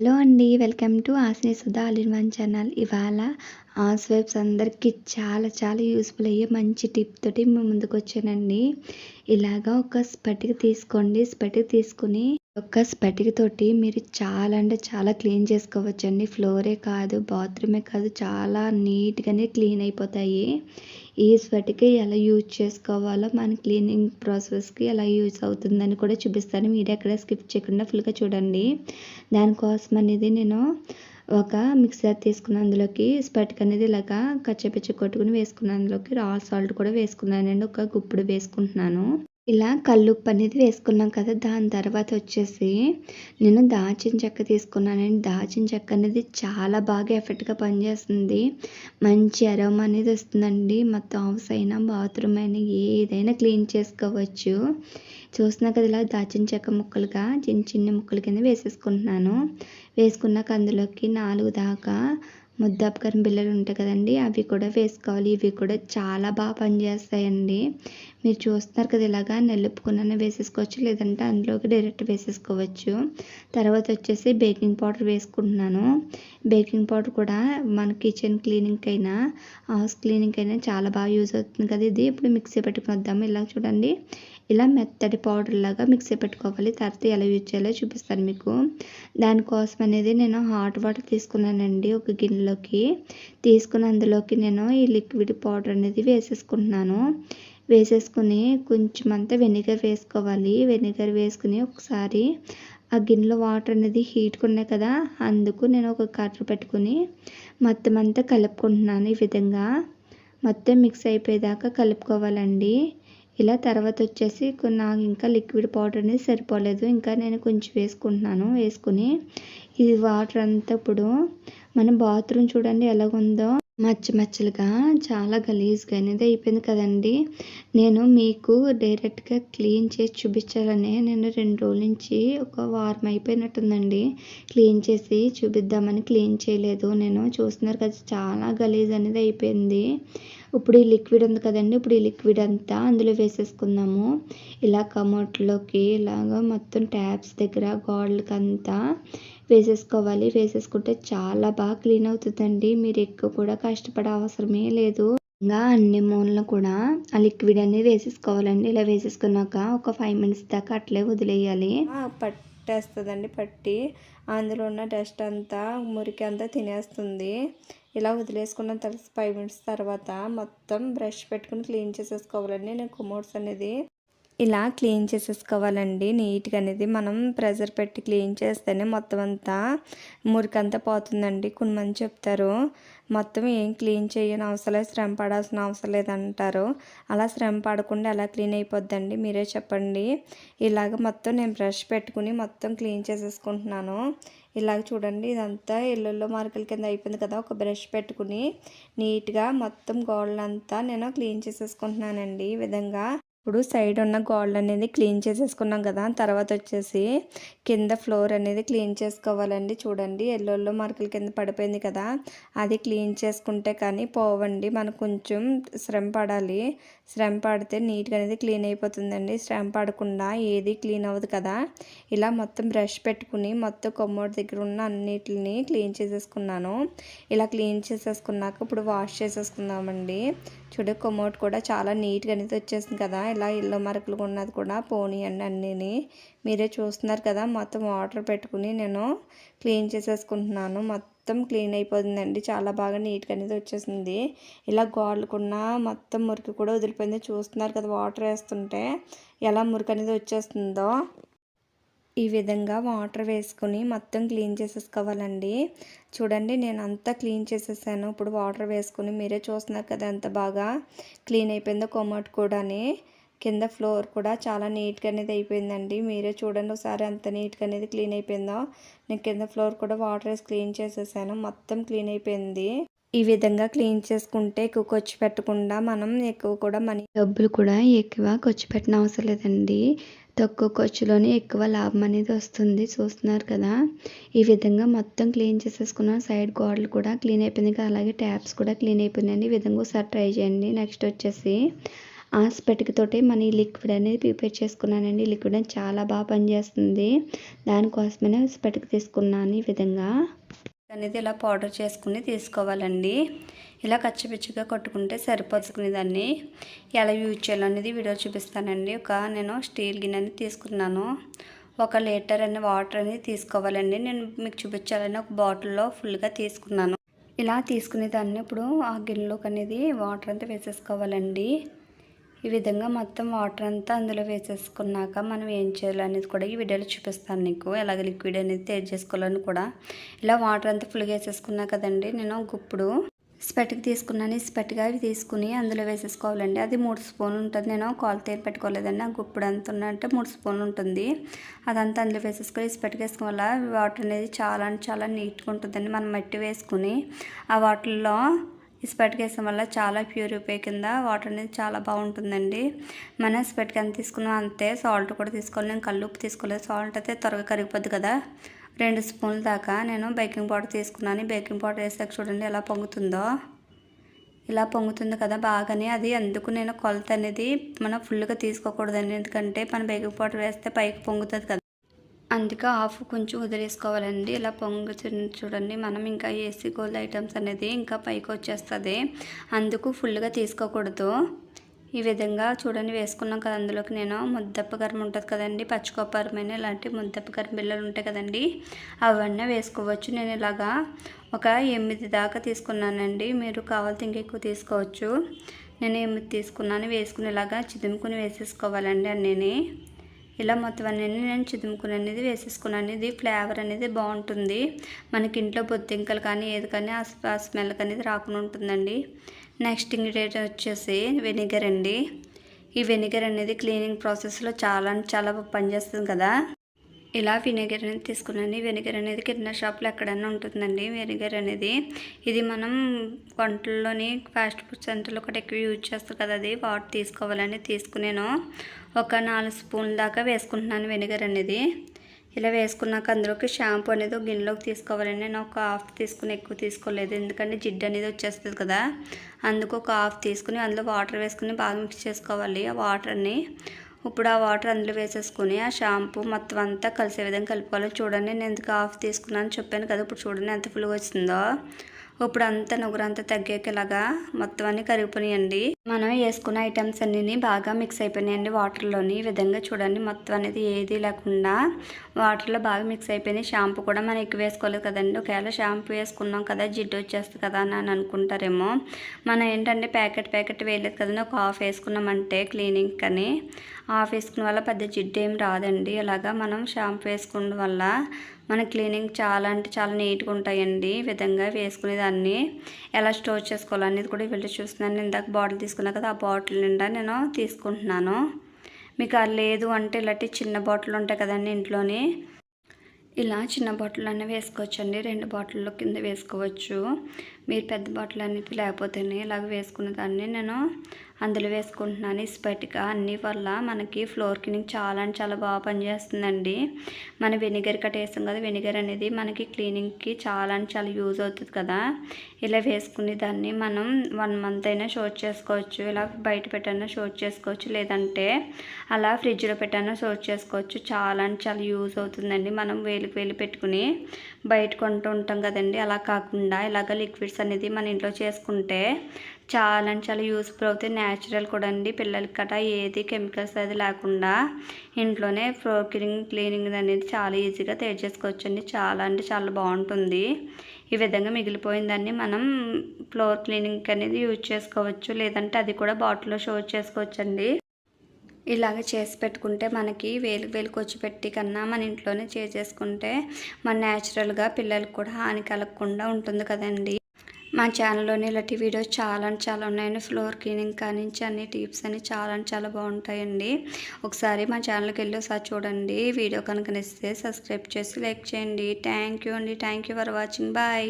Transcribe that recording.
Hello అండి welcome to Asini Sudha all one channel. ఇవాళ హౌస్ వైఫ్స్ అందరికీ చాలా చాలా యూస్ఫుల్ అయ్యే మంచి టిప్ తోటి ముందుకు వచ్చానండి ఇలాగా ఒక స్పటిక తీసుకోండి. స్పటిక తీసుకుని ఒక స్పటిక తోటి మీరు చాలా అంటే చాలా క్లీన్ చేసుకోవచ్చు అండి ఫ్లోరే కాదు బాత్రూమే కాదు చాలా నీట్గానే క్లీన్ అయిపోతాయి. ఈ స్పటిక ఎలా యూజ్ చేసుకోవాలో మన క్లీనింగ్ ప్రాసెస్కి ఎలా యూజ్ అవుతుందని కూడా చూపిస్తాను. మీరు ఎక్కడ స్కిప్ చేయకుండా ఫుల్గా చూడండి. దానికోసం అనేది నేను ఒక మిక్సర్ తీసుకున్న అందులోకి స్పటిక అనేది ఇలాగా కచ్చపిచ్చ కొట్టుకుని వేసుకున్న అందులోకి రా సాల్ట్ కూడా వేసుకున్నానండి. ఒక గుప్పుడు వేసుకుంటున్నాను. ఇలా కల్లుప్పు అనేది వేసుకున్నాం కదా దాని తర్వాత వచ్చేసి నేను దాచిన చెక్క తీసుకున్నానండి. దాచిన చెక్క అనేది చాలా బాగా ఎఫెక్ట్గా పనిచేస్తుంది. మంచి అరోమా అనేది వస్తుందండి. మొత్తం హౌస్ అయినా బాత్రూమ్ అయినా ఏదైనా క్లీన్ చేసుకోవచ్చు. చూస్తున్నా కదా ఇలా దాచిన చెక్క ముక్కలుగా చిన్న చిన్న ముక్కల కింద వేసేసుకుంటున్నాను. వేసుకున్నాక అందులోకి నాలుగు దాకా ముద్దాపకరం బిళ్ళలు ఉంటాయి కదండి అవి కూడా వేసుకోవాలి. ఇవి కూడా చాలా బాగా పనిచేస్తాయండి. మీరు చూస్తున్నారు కదా ఇలాగా నెల్లుపుకున్న వేసేసుకోవచ్చు లేదంటే అందులోకి డైరెక్ట్ వేసేసుకోవచ్చు. తర్వాత వచ్చేసి బేకింగ్ పౌడర్ వేసుకుంటున్నాను. బేకింగ్ పౌడర్ కూడా మన కిచెన్ క్లీనింగ్ అయినా హౌస్ క్లీనింగ్ అయినా చాలా బాగా యూజ్ అవుతుంది కదా ఇది. ఇప్పుడు మిక్సీ పెట్టుకుని వద్దాము. ఇలా చూడండి. ఇలా మెత్తటి పౌడర్ లాగా మిక్సీ పెట్టుకోవాలి. తర్వాత ఎలా యూజ్ చేయాలో చూపిస్తాను మీకు. దానికోసం అనేది నేను హాట్ వాటర్ తీసుకున్నానండి ఒక గిన్నెలోకి. తీసుకుని అందులోకి నేను ఈ లిక్విడ్ పౌడర్ అనేది వేసేసుకుంటున్నాను. వేసేసుకుని కొంచెం అంతా వెనిగర్ వేసుకోవాలి. వెనిగర్ వేసుకుని ఒకసారి ఆ గిన్నెలో వాటర్ అనేది హీట్గా ఉన్నాయి కదా అందుకు నేను ఒక కర్ర పెట్టుకుని మొత్తం అంతా కలుపుకుంటున్నాను ఈ విధంగా. మొత్తం మిక్స్ అయిపోయేదాకా కలుపుకోవాలండి. ఇలా తర్వాత వచ్చేసి నాకు ఇంకా లిక్విడ్ పౌడర్ అనేది సరిపోలేదు. ఇంకా నేను కొంచెం వేసుకుంటున్నాను. వేసుకుని ఇది వాటర్ అంతా ఇప్పుడు మన బాత్రూమ్ చూడండి ఎలాగుందో. మచ్చ మచ్చలుగా చాలా గలీజ్గా అనేది అయిపోయింది కదండి. నేను మీకు డైరెక్ట్గా క్లీన్ చేసి చూపించాలని నేను రెండు రోజుల నుంచి ఒక వారం అయిపోయినట్టుందండి. క్లీన్ చేసి చూపిద్దామని క్లీన్ చేయలేదు. నేను చూస్తున్నారు కదా చాలా గలీజ్ అనేది అయిపోయింది. ఇప్పుడు ఈ లిక్విడ్ ఉంది కదండి ఇప్పుడు ఈ లిక్విడ్ అంతా అందులో వేసేసుకుందాము. ఇలా కమోట్లోకి ఇలాగా మొత్తం ట్యాప్స్ దగ్గర గోడలకి అంతా వేసేసుకోవాలి. వేసేసుకుంటే చాలా బాగా క్లీన్ అవుతుందండి. మీరు ఎక్కువ కూడా కష్టపడే అవసరమే లేదు. ఇంకా అన్ని మూలను కూడా ఆ లిక్విడ్ అనేది వేసేసుకోవాలండి. ఇలా వేసేసుకున్నాక ఒక ఫైవ్ మినిట్స్ దాకా అట్లే వదిలేయాలి. పట్టేస్తుందండి పట్టి. అందులో ఉన్న డస్ట్ అంతా మురికి అంతా తినేస్తుంది. ఇలా వదిలేసుకున్న తర్వాత ఫైవ్ మినిట్స్ తర్వాత మొత్తం బ్రష్ పెట్టుకుని క్లీన్ చేసేసుకోవాలండి. నేను కుమోడ్స్ అనేది ఇలా క్లీన్ చేసేసుకోవాలండి. నీట్గా అనేది మనం ప్రెజర్ పెట్టి క్లీన్ చేస్తేనే మొత్తం అంతా మురికంతా పోతుందండి. కొన్ని మంది చెప్తారు మొత్తం ఏం క్లీన్ చేయని అవసరం లేదు శ్రమ పడాల్సిన అవసరం లేదంటారు అలా శ్రమ పడకుండా ఎలా క్లీన్ అయిపోద్దండి? మీరే చెప్పండి. ఇలాగ మొత్తం నేను బ్రష్ పెట్టుకుని మొత్తం క్లీన్ చేసేసుకుంటున్నాను. ఇలాగ చూడండి ఇదంతా ఎల్లుల్లో మార్కుల కింద అయిపోయింది కదా ఒక బ్రష్ పెట్టుకుని నీట్గా మొత్తం గోడలంతా నేను క్లీన్ చేసేసుకుంటున్నానండి ఈ విధంగా. ఇప్పుడు సైడ్ ఉన్న గోల్డ్ అనేది క్లీన్ చేసేసుకున్నాం కదా తర్వాత వచ్చేసి కింద ఫ్లోర్ అనేది క్లీన్ చేసుకోవాలండి. చూడండి ఎల్లోల్లో మార్కుల కింద పడిపోయింది కదా. అది క్లీన్ చేసుకుంటే కానీ పోవండి మనకు కొంచెం శ్రమ పడాలి. శ్రమ పడితే నీట్గా అనేది క్లీన్ అయిపోతుందండి. శ్రమ పడకుండా ఏది క్లీన్ అవ్వదు కదా. ఇలా మొత్తం బ్రష్ పెట్టుకుని మొత్తం కొమ్మోడి దగ్గర ఉన్న అన్నిటిని క్లీన్ చేసేసుకున్నాను. ఇలా క్లీన్ చేసేసుకున్నాక ఇప్పుడు వాష్ చేసేసుకుందామండి. చూడు కొమోట్ కూడా చాలా నీట్గా అనేది వచ్చేసింది కదా. ఇలా ఇల్లు మరకలు ఉన్నది కూడా పోనీయండి అన్నీ మీరే చూస్తున్నారు కదా మొత్తం వాటర్ పెట్టుకుని నేను క్లీన్ చేసేసుకుంటున్నాను. మొత్తం క్లీన్ అయిపోతుందండి చాలా బాగా నీట్గా అనేది వచ్చేసింది. ఇలా గోడలకున్న మొత్తం మురికి కూడా వదిలిపోయింది. చూస్తున్నారు కదా వాటర్ వేస్తుంటే ఎలా మురికి అనేది వచ్చేస్తుందో. ఈ విధంగా వాటర్ వేసుకుని మొత్తం క్లీన్ చేసేసుకోవాలండి. చూడండి నేను అంతా క్లీన్ చేసేసాను. ఇప్పుడు వాటర్ వేసుకుని మీరే చూస్తున్నారు కదా ఎంత బాగా క్లీన్ అయిపోయిందో కొమ్మట్ కూడాని. కింద ఫ్లోర్ కూడా చాలా నీట్గా అనేది అయిపోయిందండి. మీరే చూడండి ఒకసారి అంత నీట్గా అనేది క్లీన్ అయిపోయిందో. నేను కింద ఫ్లోర్ కూడా వాటర్ వేసి క్లీన్ చేసేసాను. మొత్తం క్లీన్ అయిపోయింది. ఈ విధంగా క్లీన్ చేసుకుంటే ఎక్కువ ఖర్చు పెట్టకుండా మనం ఎక్కువ కూడా మనీ డబ్బులు కూడా ఎక్కువ ఖర్చు పెట్టిన అవసరం లేదండి. తక్కువ ఖర్చులోనే ఎక్కువ లాభం అనేది వస్తుంది. చూస్తున్నారు కదా? ఈ విధంగా మొత్తం క్లీన్ చేసేసుకున్నాను సైడ్ గోడలు కూడా క్లీన్ అయిపోయింది కదా? అలాగే ట్యాప్స్ కూడా క్లీన్ అయిపోయినాయండి. ఈ విధంగా ఒకసారి ట్రై చేయండి. నెక్స్ట్ వచ్చేసి ఆ మన ఈ లిక్విడ్ అనేది ప్రిపేర్ చేసుకున్నానండి. లిక్విడ్ అనేది చాలా బాగా పనిచేస్తుంది. దానికోసమే స్పెటిక్ తీసుకున్నాను ఈ విధంగా. అనేది ఇలా పౌడర్ చేసుకుని తీసుకోవాలండి. ఇలా కచ్చిపిచ్చిగా కొట్టుకుంటే సరిపోసుకునే దాన్ని ఎలా యూజ్ చేయాలనేది వీడియో చూపిస్తానండి. ఒక నేను స్టీల్ గిన్నె అనేది తీసుకున్నాను. ఒక లీటర్ అనే వాటర్ అనేది తీసుకోవాలండి. నేను మీకు చూపించాలని ఒక బాటిల్లో ఫుల్గా తీసుకున్నాను. ఇలా తీసుకునే దాన్ని ఇప్పుడు ఆ గిన్నెలోకి అనేది వాటర్ అంతా వేసేసుకోవాలండి. ఈ విధంగా మొత్తం వాటర్ అంతా అందులో వేసేసుకున్నాక మనం ఏం చేయాలనేది కూడా ఈ వీడియోలో చూపిస్తాను నీకు ఎలాగ లిక్విడ్ అనేది తయారు చేసుకోవాలని కూడా. ఇలా వాటర్ అంతా ఫుల్గా వేసేసుకున్నా కదండి. నేను గుప్పుడు స్పెట్కి తీసుకున్నాను. స్పెట్గా అవి తీసుకుని అందులో వేసేసుకోవాలండి. అది మూడు స్పూన్లు ఉంటుంది. నేను కొలత పెట్టుకోలేదండి. ఆ గుప్పుడు ఎంత ఉన్నంటే మూడు స్పూన్లు ఉంటుంది. అదంతా అందులో వేసేసుకొని స్పెట్కి వేసుకోవడం వల్ల వాటర్ అనేది చాలా అంటే చాలా నీట్గా ఉంటుందండి. మనం మట్టి వేసుకుని ఆ వాటర్లో స్పెట్కి వేసడం వల్ల చాలా ప్యూరిఫై కింద వాటర్ అనేది చాలా బాగుంటుందండి. మనం స్పెట్కి ఎంత తీసుకున్నాం అంతే సాల్ట్ కూడా తీసుకోవాలి. నేను కళ్ళు ఉప్పు తీసుకోలేదు. సాల్ట్ అయితే త్వరగా కరిగిపోద్ది కదా. రెండు స్పూన్ల దాకా నేను బేకింగ్ పౌడర్ తీసుకున్నాను. బేకింగ్ పౌడర్ వేసాక చూడండి ఎలా పొంగుతుందో. ఇలా పొంగుతుంది కదా బాగానే. అది అందుకు నేను కొలత అనేది మనం ఫుల్గా తీసుకోకూడదండి. ఎందుకంటే మన బేకింగ్ పౌడర్ వేస్తే పైకి పొంగుతుంది కదా. అందుకే ఆఫ్ కొంచెం వదిలేసుకోవాలండి. ఇలా పొంగుతుంది చూడండి. మనం ఇంకా ఏసీ గోల్డ్ ఐటమ్స్ అనేది ఇంకా పైకి వచ్చేస్తుంది. అందుకు ఫుల్గా తీసుకోకూడదు. ఈ విధంగా చూడండి వేసుకున్నాం కదా అందులోకి నేను. ముద్దప్ప గరం ఉంటుంది కదండి. పచ్చికొప్పరమైన ఇలాంటి ముద్దప్ప గరం బిళ్ళలు ఉంటాయి కదండి. అవన్నీ వేసుకోవచ్చు. నేను ఇలాగా ఒక ఎనిమిది దాకా తీసుకున్నానండి. మీరు కావాలంటే ఇంకెక్కువ తీసుకోవచ్చు. నేను ఎనిమిది తీసుకున్నాను. వేసుకుని ఇలాగా చిదుముకుని వేసేసుకోవాలండి అన్నీ ఇలా మొత్తం అన్నీ నేను చిదుముకుని అనేది వేసేసుకున్నాను ఇది ఫ్లేవర్ అనేది బాగుంటుంది. మనకి ఇంట్లో బొద్దింకలు కానీ ఏది కానీ ఆ స్మెల్ అనేది రాకుండా ఉంటుందండి. నెక్స్ట్ ఇంగ్రీడియంట్ వచ్చేసి వెనిగర్ అండి. ఈ వెనిగర్ అనేది క్లీనింగ్ ప్రాసెస్లో చాలా చాలా పనిచేస్తుంది కదా. ఇలా విnegar అనేది తీసుకున్నాను. వెనిగర్ అనేది కిరాణా షాప్లో ఎక్కడైనా ఉంటుందండి. వెనిగర్ అనేది ఇది మనం వంటల్లోని ఫాస్ట్ ఫుడ్ సెంటర్లో కూడా ఎక్కువ యూజ్ చేస్తాం కదా అది వాటర్ తీసుకోవాలని తీసుకునేను. ఒక నాలుగు స్పూన్ల దాకా వేసుకుంటున్నాను వెనిగర్ అనేది. ఇలా వేసుకున్నాక అందులోకి షాంపూ అనేది ఒక గిన్నెలోకి తీసుకోవాలని నేను ఒక హాఫ్ తీసుకుని ఎక్కువ తీసుకోలేదు. ఎందుకంటే జిడ్డు అనేది వచ్చేస్తుంది కదా. అందుకు ఒక హాఫ్ తీసుకుని అందులో వాటర్ వేసుకుని బాగా మిక్స్ చేసుకోవాలి. ఆ వాటర్ని ఇప్పుడు ఆ వాటర్ అందులో వేసేసుకుని ఆ షాంపూ మొత్తం అంతా కలిసే విధంగా కలుపుకోవాలి. చూడండి నేను ఎందుకు ఆఫ్ తీసుకున్నాను చెప్పాను కదా ఇప్పుడు చూడండి ఎంత ఫుల్గా వచ్చిందో. ఇప్పుడు అంతా నుగురంతా తగ్గేలాగా మొత్తం అన్ని కరిగిపోయినాయండి. మనం వేసుకున్న ఐటమ్స్ అన్నీ బాగా మిక్స్ అయిపోయినాయండి వాటర్లోని. ఈ విధంగా చూడండి మొత్తం అనేది ఏది లేకుండా వాటర్లో బాగా మిక్స్ అయిపోయినాయి షాంపూ కూడా మనం ఎక్కువ వేసుకోలేదు కదండి. ఒకవేళ షాంపూ వేసుకున్నాం కదా జిడ్డు వచ్చేస్తుంది కదా అని అనుకుంటారేమో. మనం ఏంటంటే ప్యాకెట్ ప్యాకెట్ వేయలేదు కదండి. ఒక హాఫ్ వేసుకున్నామంటే క్లీనింగ్ అని హాఫ్ వేసుకున్న వల్ల పెద్ద జిడ్డు ఏం రాదండి. ఇలాగా మనం షాంపూ వేసుకోవడం వల్ల మన క్లీనింగ్ చాలా అంటే చాలా నీట్గా ఉంటాయండి. ఈ విధంగా వేసుకునేదాన్ని. ఎలా స్టోర్ చేసుకోవాలనేది కూడా వీళ్ళు చూస్తున్నాను. ఇందాక బాటిల్ తీసుకున్నా కదా ఆ బాటిల్ నిండా నేను తీసుకుంటున్నాను. మీకు అది లేదు అంటే ఇలాంటి చిన్న బాటిల్ ఉంటాయి కదండి ఇంట్లోని. ఇలా చిన్న బాటిల్ అన్నీ వేసుకోవచ్చండి. రెండు బాటిల్లో కింద వేసుకోవచ్చు. మీరు పెద్ద బాటిల్ అనేది లేకపోతేనే ఇలాగ వేసుకున్న దాన్ని నేను అందులో వేసుకుంటున్నాను. ఇస్పటిగా అన్ని వల్ల మనకి ఫ్లోర్ క్లీనింగ్ చాలా అంటే చాలా బాగా పనిచేస్తుందండి. మన వెనిగర్ కట్ కదా వెనిగర్ అనేది మనకి క్లీనింగ్కి చాలా అంటే చాలా యూజ్ అవుతుంది కదా. ఇలా వేసుకునే దాన్ని మనం వన్ మంత్ అయినా షోట్ చేసుకోవచ్చు ఇలా బయట పెట్టైనా షోట్ చేసుకోవచ్చు లేదంటే అలా ఫ్రిడ్జ్లో పెట్టైనా షోట్ చేసుకోవచ్చు. చాలా అంటే చాలా యూజ్ అవుతుందండి. మనం వేలికి వేలు పెట్టుకుని బయట కొంటూ ఉంటాం కదండి. అలా కాకుండా ఇలాగ లిక్విడ్స్ అనేది మన ఇంట్లో చేసుకుంటే చాలా అంటే చాలా యూస్ఫుల్ అవుతాయి. న్యాచురల్ కూడా అండి. పిల్లలకి కట్టా ఏది కెమికల్స్ అది లేకుండా ఇంట్లోనే ఫ్లోర్ క్లీనింగ్ క్లీనింగ్ అనేది చాలా ఈజీగా తయారు చేసుకోవచ్చు అండి చాలా అంటే చాలా బాగుంటుంది. ఈ విధంగా మిగిలిపోయిన దాన్ని మనం ఫ్లోర్ క్లీనింగ్ అనేది యూజ్ చేసుకోవచ్చు. లేదంటే అది కూడా బాటిల్లో స్టోర్ చేసుకోవచ్చండి. ఇలాగ చేసి పెట్టుకుంటే మనకి వేలు వేలు కొచ్చి పెట్టి కన్నా మన ఇంట్లోనే చేసేసుకుంటే మన న్యాచురల్గా పిల్లలకు కూడా హాని కలగకుండా ఉంటుంది కదండి. మా ఛానల్లోని ఇలాంటి వీడియోస్ చాలా అంటే చాలా ఉన్నాయండి. ఫ్లోర్ క్లీనింగ్ కానించి అన్ని టిప్స్ అన్ని చాలా అంటే చాలా బాగుంటాయండి. ఒకసారి మా ఛానల్కి వెళ్ళి ఒకసారి చూడండి. వీడియో కనుక నచ్చితే సబ్స్క్రైబ్ చేసి లైక్ చేయండి. థ్యాంక్ యూ అండి. Thank you for watching. Bye.